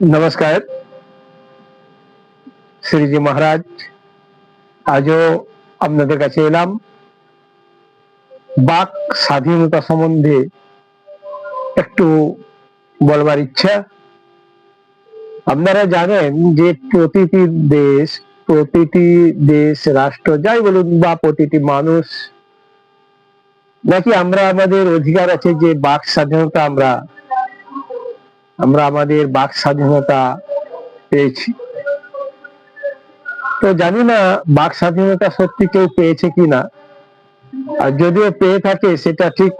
নমস্কার শ্রীজি মহারাজ আজও আপনাদের কাছে এলাম বাক স্বাধীনতা সম্বন্ধে একটু বলবার ইচ্ছা আপনারা জানেন যে প্রতিটি দেশ প্রতিটি দেশ রাষ্ট্র যাই বলুন বা প্রতিটি মানুষ নাকি আমরা আমাদের অধিকার আছে যে বাক স্বাধীনতা আমরা আমরা আমাদের বাক স্বাধীনতা পেয়েছি। তো জানি না বাক স্বাধীনতা সত্যি কেউ পেয়েছে কিনা। আর যদিও পেয়ে থাকে, সেটা ঠিক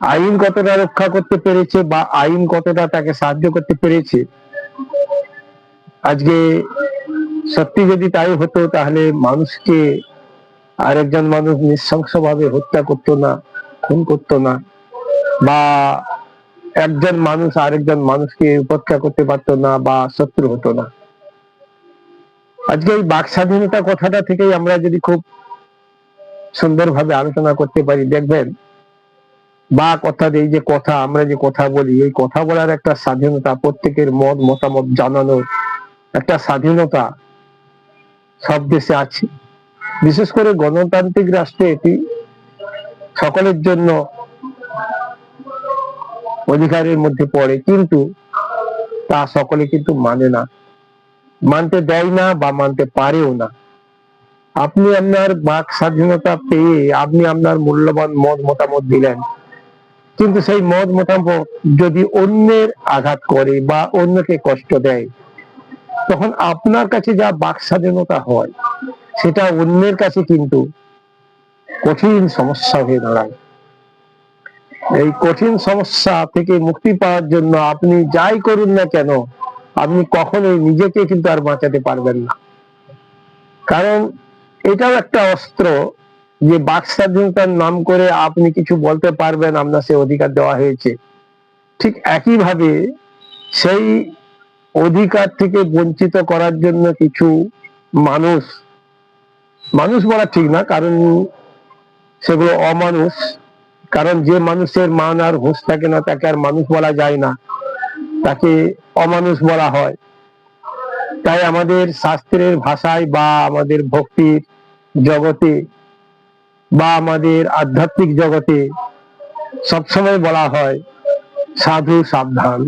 আইন কতটা রক্ষা করতে পেরেছে বা আইন কতটা তাকে সাহায্য করতে পেরেছে, আজকে সত্যি যদি তাই হতো, তাহলে মানুষকে আরেকজন মানুষ নৃশংসভাবে হত্যা করতো না, খুন করতো না, বা একজন মানুষ আরেকজন মানুষকে উপেক্ষা করতে পারতো না বা শত্রু হতো না। আজকে এই বাক স্বাধীনতা কথাটা থেকেই আমরা যদি খুব সুন্দরভাবে আলোচনা করতে পারি, দেখবেন বা কথা এই যে কথা, আমরা যে কথা বলি, এই কথা বলার একটা স্বাধীনতা প্রত্যেকের মত মতামত জানানোর একটা স্বাধীনতা সব দেশে আছে। বিশেষ করে গণতান্ত্রিক রাষ্ট্রে এটি সকলের জন্য অধিকারের মধ্যে পড়ে, কিন্তু তা সকলে কিন্তু মানে না। মানতে দেয় না বা মানতে পারেও না। আপনি আপনার বাক স্বাধীনতা পেয়ে আপনি আপনার মূল্যবান মত মতামত দিলেন। কিন্তু সেই মত মতামত যদি অন্যের আঘাত করে বা অন্যকে কষ্ট দেয়, তখন আপনার কাছে যা বাক স্বাধীনতা হয়, সেটা অন্যের কাছে কিন্তু কঠিন সমস্যা হয়ে দাঁড়ায়। এই কঠিন সমস্যা থেকে মুক্তি পাওয়ার জন্য আপনি যাই করুন না কেন, আপনি কখনোই নিজেকে কিন্তু আর বাঁচাতে পারবেন না। কারণ এটাও একটা অস্ত্র যে বাক স্বাধীনতার নাম করে আপনি কিছু বলতে পারবেন আপনার সে অধিকার দেওয়া হয়েছে। ঠিক একইভাবে সেই অধিকার থেকে বঞ্চিত করার জন্য কিছু মানুষ মানুষ বলা ঠিক না, কারণ সেগুলো অমানুষ কারণ যে মানুষের মান আর ঘোষ থাকে না, তাকে আর মানুষ বলা যায় না। তাকে অমানুষ বলা হয়। তাই আমাদের শাস্ত্রের ভাষায় বা আমাদের ভক্তির জগতে বা আমাদের আধ্যাত্মিক জগতে সবসময় বলা হয়, সাধু সাবধান।